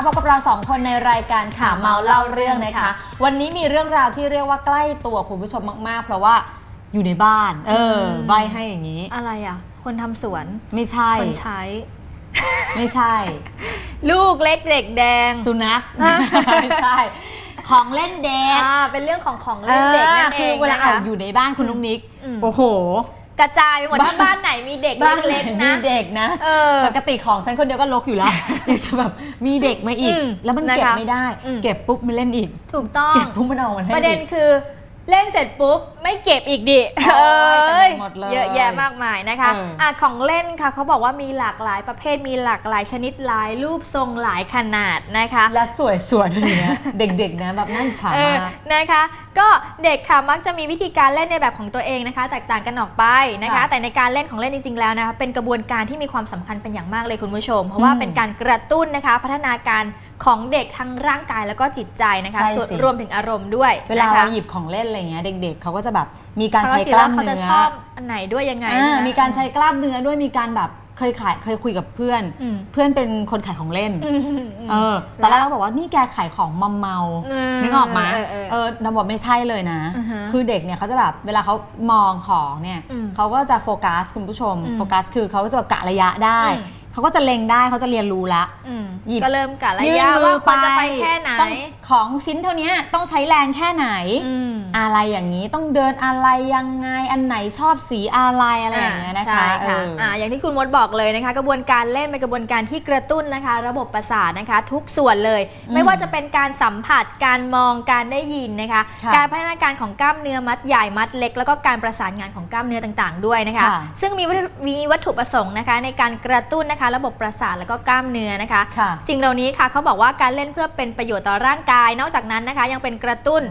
เราสองคนในรายการข่าวเมาเล่าเรื่องนะคะค่ะวันนี้มีเรื่องราวที่เรียกว่าใกล้ตัวคุณผู้ชมมากๆ เพราะว่าอยู่ในบ้าน เออมใบให้อย่างนี้ อะไรอะ คนทำสวนไม่ใช่ คนใช้ ไม่ใช่ ลูกเล็กเด็กแดง สุนัขไม่ใช่ของเล่นเด็กอ่าเป็นเรื่องของของเล่นเด็กนั่นเอคืองเวลานะเอาคะอยู่ในบ้านคุณนุ๊กนิกอืมโอ้โห กระจายไปหมดบ้านถ้าบ้านไหนมีเด็กบ้านเล็กไหนๆมีนะ เด็กนะเออปกติของฉันคนเดียวก็ลกอยู่แล้วอยากจะแบบมีเด็กมาอีก อืมแล้วมันเก็บนะคะไม่ได้ อืม เก็บปุ๊บมันเล่นอีกถูกต้อง เก็บปุ๊บมันเอามาเล่นประเด็นอีก คือ เล่นเสร็จปุ๊บ ไม่เก็บอีกดิโอ้ยเอ้ยเต็มไปหมดเลยเยอะแยะมากมายนะคะเอออะของเล่นค่ะเขาบอกว่ามีหลากหลายประเภทมีหลากหลายชนิดหลายรูปทรงหลายขนาดนะคะ และสวยสวยๆด้วยเนี่ย เด็กๆนะแบบน่าอิจฉาเออมาก นะคะ ก็เด็กค่ะมักจะมีวิธีการเล่นในแบบของตัวเองนะคะ แตกต่างกันออกไปนะคะ ค่ะแต่ในการเล่นของเล่นจริงๆแล้วนะคะเป็นกระบวนการที่มีความสำคัญเป็นอย่างมากเลยคุณผู้ชม เพราะว่าอืมเป็นการกระตุ้นนะคะ พัฒนาการ ของเด็กทั้งร่างกายแล้วก็จิตใจนะคะใช่ส่วนสิ รวมถึงอารมณ์ด้วยเวลานะคะเราหยิบของเล่นอะไรเงี้ยเด็กๆเขาก็จะแบบมีการเขาใช้คิดกล้าว่ามเขาจะเนื้ชออบอันไหนด้วยยังไงอ่าใช่ไหมีการใช้กล้ามเนื้อด้วยมีการแบบเคยขายเคยคุยกับเพื่อน อืมเพื่อนเป็นคนขายของเล่น อืมอืมเออตอนแรกเราบอกว่านี่แกขายของมัมเมา เออนึกออกไหมเออเออเออเราบอกไม่ใช่เลยนะ อือฮะคือเด็กเนี่ยเขาจะแบบเวลาเขามองของเนี่ยอืมเขาก็จะโฟกัสคุณผู้ชม อืมโฟกัสคือเขาก็จะแบบกะระยะได้ อืม เขาก็จะเล็งได้เขาจะเรียนรู้ละอืมหยิบก็เริ่มกะระยื่ยะนมืว่าอควรจะไปแค่ไหนต้องของชิ้นเท่านี้ต้องใช้แรงแค่ไหนอืมอะไรอย่างนี้ต้องเดินอะไรยังไงอันไหนชอบสีอะไรอะไรอย่างเงี้ยนะคะใช่ค่ะเออออ่าอย่างที่คุณมดบอกเลยนะคะ กระบวนการเล่นเป็นกระบวนการที่กระตุ้นนะคะ ระบบประสาทนะคะ ทุกส่วนเลยอืมไม่ว่าจะเป็นการสัมผัสการมองการได้ยินนะคะค่ะการพัฒนาการของกล้ามเนื้อมัดใหญ่มัดเล็ก แล้วก็การประสานงานของกล้ามเนื้อต่าง ๆ ด้วยนะคะค่ะซึ่งมีวัตถุมีวัตถุประสงค์นะคะในการกระตุ้นนะคะระบบประสาทแล้วก็กล้ามเนื้อนะคะ ค่ะสิ่งเหล่านี้ค่ะเขาบอกว่าการเล่นเพื่อเป็นประโยชน์ต่อร่างกาย นอกจากนั้นนะคะ ยังเป็นกระตุ้น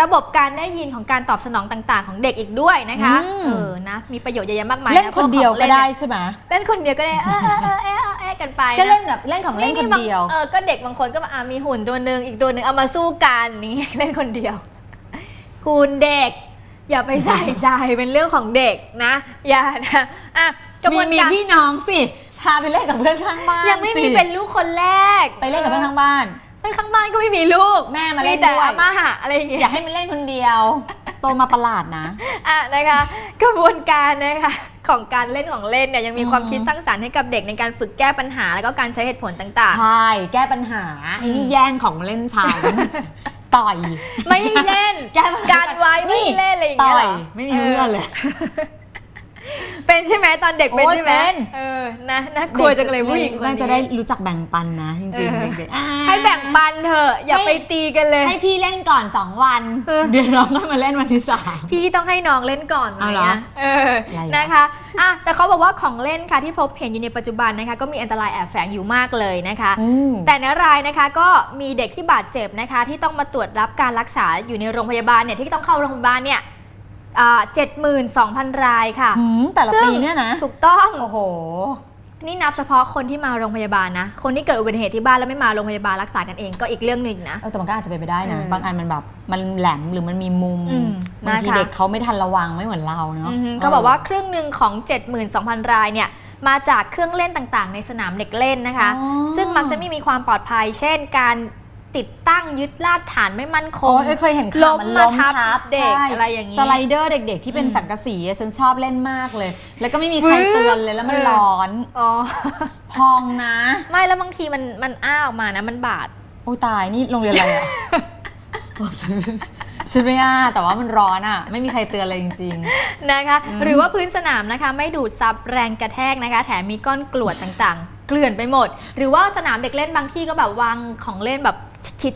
ระบบการได้ยินของการตอบสนองต่างๆ ของเด็กอีกด้วยนะคะอืม เออนะมีประโยชน์เยอะแยะมากมายะเล่นคนเดียวพก็ของได้เล่นใช่ไหมเล่นคนเดียวก็ได้เออเออเออเออเออเออกันไปก็นะเล่นแบบเล่นของเล่นคนบางเดียว เออก็เด็กบางคนก็แบบอะมีหุ่นตัวหนึ่งอีกตัวหนึ่งเอามาสู้กันนี่ เล่นคนเดียว คุณเด็ก อย่าไปใส่ใจเป็นเรื่องของเด็กนะ อย่านะอะกระบมีวนมีการ พี่น้องสิ พาไปเล่นกับเพื่อนข้างบ้านยังไม่มีสิเป็นลูกคนแรกไปเล่นกับเพื่อนข้างบ้าน เพื่อนข้างบ้านก็ไม่มีลูกแม่มาเล่นแต่ด้วย อาม่าอะไรอย่างเงี้ย อยากให้มันเล่นคนเดียว โตมาประหลาดนะ อะนะคะ กระบวนการนะคะของการเล่นของเล่นเนี่ยยังมีความอืมคิดสร้างสรรค์ให้กับเด็กในการฝึกแก้ปัญหา แล้วก็การใช้เหตุผลต่าง ใช่แก้ปัญหาไอ้นี่แย่งของเล่นฉันต่อยๆ ไม่ให้เล่น แก้ปัญหาการไว้ไม่ให้เล่นอะไรอย่างเงี้ยต่เหอรยอไม่มีเพื่อนเลย เป็นใช่ไหมตอนเด็กเป็นโอ้ยใช่ไหมเป็น เออนะน่ากลัวจังเลยผู้หญิงคนน่านี้จะได้รู้จักแบ่งปันนะจริงเออๆเด็กๆอ่าให้แบ่งปันเถอะอย่าให้ไปตีกันเลย ให้พี่เล่นก่อน 2 วัน เออ เดี๋ยวน้องก็มาเล่นวันที่สาม พี่ต้องให้น้องเล่นก่อนไหมเอาเหรออะเอออะไรอะนะคะอะแต่เขาบอกว่าของเล่นค่ะที่พบเห็นอยู่ในปัจจุบันนะคะ ก็มีอันตรายแอบแฝงอยู่มากเลยนะคะอืมแต่ในรายนะคะก็มีเด็กที่บาดเจ็บนะคะ ที่ต้องมาตรวจรับการรักษาอยู่ในโรงพยาบาลเนี่ยที่ต้องเข้าโรงพยาบาลเนี่ย เจ็ดหมื่นสองพันรายค่ะหืมแต่ละซึ่งปีเนี่ยนะ ถูกต้อง โอ้โห นี่นับเฉพาะคนที่มาโรงพยาบาลนะ คนที่เกิดอุบัติเหตุที่บ้านแล้วไม่มาโรงพยาบาลรักษากันเองก็อีกเรื่องหนึ่งนะ เออแต่มันก็อาจจะเป็นไปได้นะเออบางอันมันแบบมันแหลมหรือมันมีมุมอืมบางทีนะคะ เด็กเขาไม่ทันระวังไม่เหมือนเราเนาะอือฮึก็บอกว่าครึ่งหนึ่งของ 72,000 รายเนี่ยมาจากเครื่องเล่นต่างๆ ในสนามเด็กเล่นนะคะ อ๋อ ซึ่งมักจะไม่มีความปลอดภัย เช่น การ ติดตั้งยึดลาดฐานไม่มั่นคโอ้งยเอ้ยเคยเห็นข่าวมันล้ล้มมมาทับทับเด็กใช่อะไรอย่างนี้สไลเดอร์เด็ก ๆ ที่เป็นอืมสังกะสีอะฉันชอบเล่นมากเลย แล้วก็ไม่มีใครเตือนเลยแล้วมันเออร้อนอ๋อพองนะ ไม่แล้วบางทีมันมันอ้าออกมานะมันบาดโอ้ยตายนี่โรงเรียนอะไรอะฉันไม่อ้าแต่ว่ามันร้อนอะไม่มีใครเตือนเลยจริงนะคะอืมหรือว่าพื้นสนามนะคะ ไม่ดูดซับแรงกระแทกนะคะ แถมมีก้อนกรวดต่างๆ เกลื่อนไปหมด หรือว่าสนามเด็กเล่นบางที่ก็แบบวางของเล่นแบบ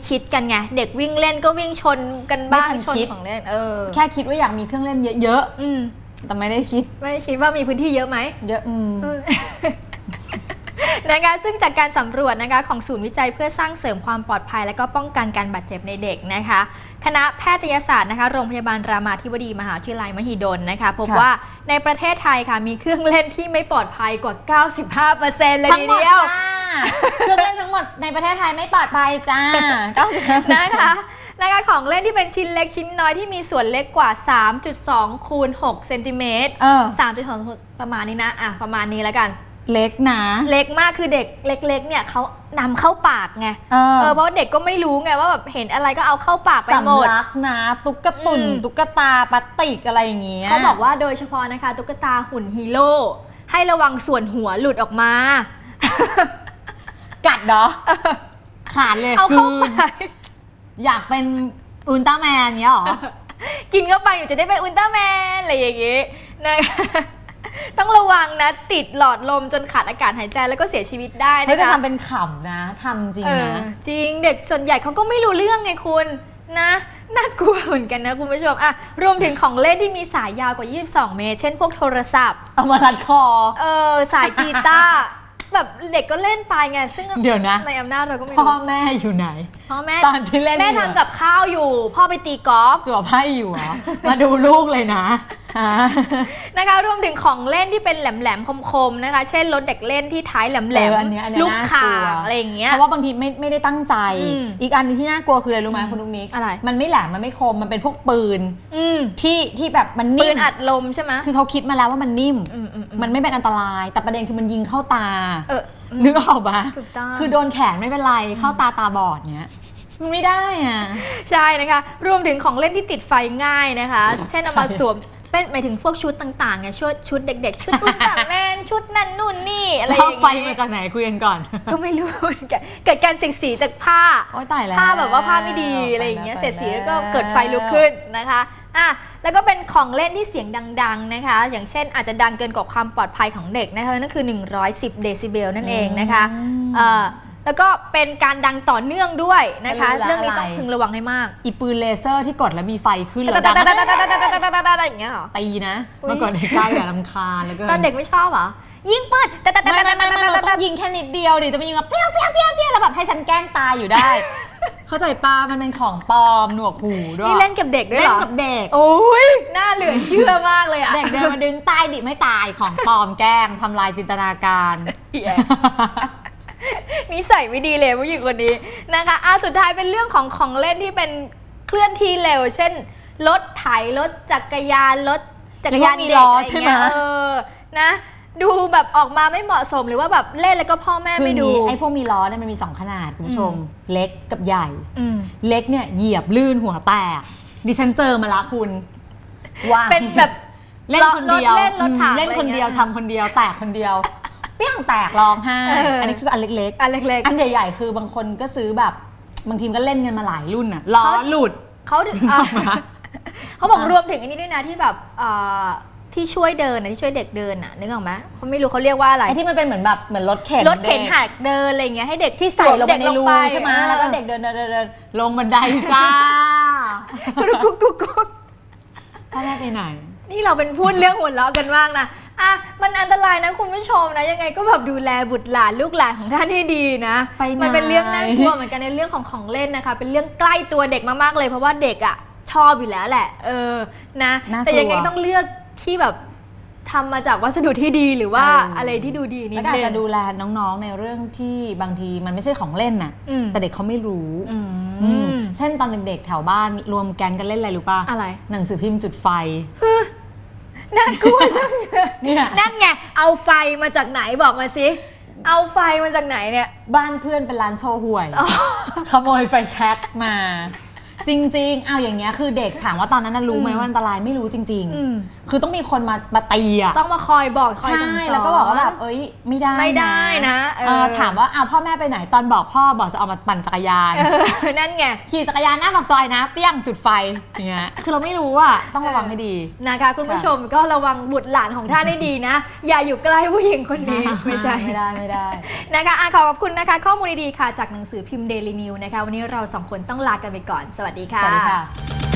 ชิดๆกันไงเด็กวิ่งเล่นก็วิ่งชนกันบ้างไม่ทันชนคิด ของเล่นเออๆแค่คิดว่าอยากมีเครื่องเล่นเยอะอืมๆ แต่ไม่ได้คิดไม่คิดว่ามีพื้นที่เยอะไหม เยอะอืม นะคะซึ่งจากการสำรวจนะคะของศูนย์วิจัยเพื่อสร้างเสริมความปลอดภัย และก็ป้องกันการบาดเจ็บในเด็กนะคะ คณะแพทยศาสตร์นะคะโรงพยาบาาลรามาธิบดีมหาวิทยาลัยมหิดลนะคะพบค่ะ ว่าในประเทศไทยค่ะมีเครื่องเล่นที่ไม่ปลอดภัยกว่า 95%เลยทั้งทีหมดเดียวจ้า เครื่องเล่นทั้งหมดในประเทศไทยไม่ปลอดภัยจ้า95%นะคะนะคะของเล่นที่เป็นชิ้นเล็กชิ้นน้อยที่มีส่วนเล็กกว่า 3.2 คูณ6เซนติเมตรเออ3.2ประมาณนี้นะ อะ ประมาณนี้แล้วกัน เล็กนะ เล็กมากคือเด็กเล็กๆ เนี่ยเขานำเข้าปากไง เออเออเพราะว่าเด็กก็ไม่รู้ไงว่าแบบเห็นอะไรก็เอาเข้าปากไปหมสำดลักนะ ตุ๊กตุนอืมตุ๊กตาปลาติกอะไรอย่างเงี้ยเขาบอกว่าโดยเฉพาะนะคะ ตุ๊กตาหุ่นฮีโร่ให้ระวังส่วนหัวหลุดออกมา กัดเหรอ ขาดเลยเอาคืเข้าอไป อยากเป็นอุลตร้าแมนเงี้ยเหรอ กินเข้าไปอยู่จะได้เป็นอุลตร้าแมนอะไรอย่างงี้นะคะ ต้องระวังนะ ติดหลอดลมจนขาดอากาศหายใจแล้วก็เสียชีวิตได้ไม่นะจะคะทำเป็นขำนะทำจริงเออนะ จริงเด็กส่วนใหญ่เขาก็ไม่รู้เรื่องไงคุณนะน่ากลัวเหมือนกันนะคุณผู้ชมอะรวมถึงของเล่นที่มีสายยาวกว่า 22 เมตร เช่นพวกโทรศัพท์ เอามารัดคอ เออสายกีตาร์ แบบเด็กก็เล่นไปไงซึ่งเดี๋ยวนะ ในอำนาจเราก็ไม่พ่อรู้แม่อยู่ไหน พ่อแม่ตอนที่เล่นแม่อยู่ทำกับข้าวอยู่ พ่อไปตีกอล์ฟจั่วไพ่อยู่เหรอ มาดูลูกเลยนะฮะ นะคะรวมถึงของเล่นที่เป็นแหลมๆคมๆนะคะ เช่นรถเด็กเล่นที่ท้ายแหลมเอออันเนี้ยอันเนี้ยลูกน่ากข่าลัวงอะไรอย่างเงี้ยเพราะว่าบางทีไม่ไม่ได้ตั้งใจอืมอีกอันหนึงที่น่ากลัวคืออะไรรู้ไหมอืมคุณลุงนิกอะไรมันไม่แหลมมันไม่คมมันเป็นพวกปืนอืมที่ที่แบบมันปืนิ่นมอัดลมใช่ไหมคือเขาคิดมาแล้วว่ามันนิ่มอืมอืมอืมันไม่เป็นอันตราย แต่ประเด็นคือมันยิงเข้าตาเอออืมนึกออกปะถูกต้องคือโดนแขนไม่เป็นไรเข้าตาตาบอดเนี้ยมันไม่ได้อะ ใช่นะคะ รวมถึงของเล่นที่ติดไฟง่ายนะคะ เช่นเอามาสวม เป็นหมายถึงพวกชุดต่างๆไงชุดชุดเด็ก ๆ ชุดอุลตร้าแมนชุดนั่นนู่นนี่อะไรอแล้วย่างไฟเงี้มายจากไหนคุยกันก่อน ก็ไม่รู้เหมือนกันเกิดการเสียดสีจากผ้าโอ้ยตายแล้วผ้าแบบว่าผ้าไม่ดีอะไรอย่างเงี้ยตเสียดสีแล้แล้ววก็เกิดไฟลุกขึ้นนะคะอะแล้วก็เป็นของเล่นที่เสียงดัง ๆนะคะ อย่างเช่นอาจจะดังเกินกว่าความปลอดภัยของเด็กนะคะนั่นคือ 110 เดซิเบลนั่นเองนะคะอืม เอ่อ แล้วก็เป็นการดังต่อเนื่องด้วยนะคะเรื่องนี้ต้องพึงระวังให้มากอีปืนเลเซอร์ที่กดแล้วมีไฟขึ้นแล้วดังอย่างเงี้ยเหรอ ตีนะเมื่อก่อนในกล้าอย่าลำคาญแล้วก็ตอนเด็กไม่ชอบเหรอ ยิงปืนแต่แต่แต่แต่แต่แต่ไม่ไม่ต้องยิงแค่นิดเดียวดิจะมายิงแบบเฟี้ยวเฟี้ยวเฟี้ยวเปี้ยวแล้วแบบให้ฉันแกล้งตายอยู่ได้ เข้าใจป้ามันเป็นของปลอมหนวกหูด้วยนี่เล่นกับเด็กด้วยเล่เหรนกับเด็ก โอ้ยน่าเหลือเชื่อมากเลยอะเด็กเดินมาดึงตายดิไม่ตายของปลอมแกล้งทำลายจินตนาการ เนิสัยไม่ดีเลยผู้หญิงคนนี้นะคะอะสุดท้ายเป็นเรื่องของของเล่นที่เป็นเคลื่อนที่เร็ว เช่นรถไถรถจักรยานรถจักรยานมีเด็กล้ออะไรอย่างเงี้ยใช่ไหมเออนะดูแบบออกมาไม่เหมาะสมหรือว่าแบบเล่นแล้วก็พ่อแม่คือไม่อย่างดูนี้ไอ้พวกมีล้อเนี่ยมันมีสองขนาดคุณผู้ชม เล็กกับใหญ่อืมเล็กเนี่ยเหยียบลื่นหัวแตกดิฉันเจอมาละคุณว่าเป็นแบบเล่นคนเดียวรถเล่นรถถังอืมเล่นคนเดียวอะไรเงี้ยทำคนเดียวแตกคนเดียว เปี้ยงแตกร้องไห้เอออั อันนี้คืออันเล็ก อันเล็กๆ อันใหญ่ๆ คือบางคนก็ซื้อแบบบางทีมก็เล่นกันมาหลายรุ่นอะล้อหลุดๆเขาถึงนึกออกไหมเขาบอกรวมถึงอันนี้ด้วยนะที่แบบอ่าที่ช่วยเดินนะที่ช่วยเด็กเดินอะนึกออกไหมเขาไม่รู้เขาเรียกว่าอะไรไอ้ที่มันเป็นเหมือนแบบเหมือนรถเข็นรถเข็นด็กหักเดินอะไรเงี้ยให้เด็กที่ใส่ลงไปในรูเด็กใช่ไหมเออแล้วก็เด็กเดินเดินเดินเดินลงบันไดจ้ากุกกุกกุกกุกพ่อแม่ไปไหน นี่เราเป็นพูดเรื่องหัวเราะกันมากนะ อะมันอันตรายนะคุณผู้ชมนะ ยังไงก็แบบดูแลบุตรหลานลูกหลานของท่านให้ดีนะไปไหน มันเป็นเรื่องน่ากลัวเหมือนกันในเรื่องของของเล่นนะคะ เป็นเรื่องใกล้ตัวเด็กมากๆเลย เพราะว่าเด็กอะชอบอยู่แล้วแหละ เออนะ น่ากลัวแต่ยังไงต้องเลือกที่แบบทำมาจากวัสดุที่ดีหรือว่าเอออ อะไรที่ดูดีนิแล้ดวก็อานึจง จะดูแลน้องๆในเรื่องที่บางทีมันไม่ใช่ของเล่นน่ะ อืม แต่เด็กเขาไม่รู้อือืมมเช่นตอนเด็กๆแถวบ้านรวมแก๊งกันเล่นอะไรรู้ป่ะ อะไร หนังสือพิมพ์จุดไฟ น่ากลัวจังเนี่ยนั่นไงเอาไฟมาจากไหนบอกมาสิ เอาไฟมาจากไหนเนี่ย บ้านเพื่อนเป็นร้านโชว์หวย ขโมยไฟแช็กมา จริง ๆ เอาอย่างเงี้ยคือเด็กถามว่าตอนนั้นน่ะรู้ไหมอืมว่าอันตรายไม่รู้จริง อืม ๆ คือต้องมีคนมามาตีอะต้องมาคอยบอกคอยใช่สั่งสอน แล้วก็บอกว่าแบบเอ้ยไม่ได้ไม่ได้นะเออ เออถามว่าอ้าวพ่อแม่ไปไหนตอนบอกพ่อบอกจะเอามาปั่นจักรยาน เออนั่นไง ขี่จักรยานหน้าปากซอยนะ เปี้ยงจุดไฟอย่างเงี้ยคือเราไม่รู้อะต้องระวังให้ดี นะคะคุณผู้ชมก็ระวังบุตรหลานของท่านให้ดีนะ อย่าอยู่ใกล้ผู้หญิงคนนี้ ไม่ใช่ ไม่ได้ไม่ได้ นะคะอะขอขอบคุณนะคะ ข้อมูลดีๆค่ะจากหนังสือพิมพ์ Daily News นะคะ วันนี้เราสองคนต้องลากันไปก่อนสวัสดีค่ะ สวัสดีค่ะ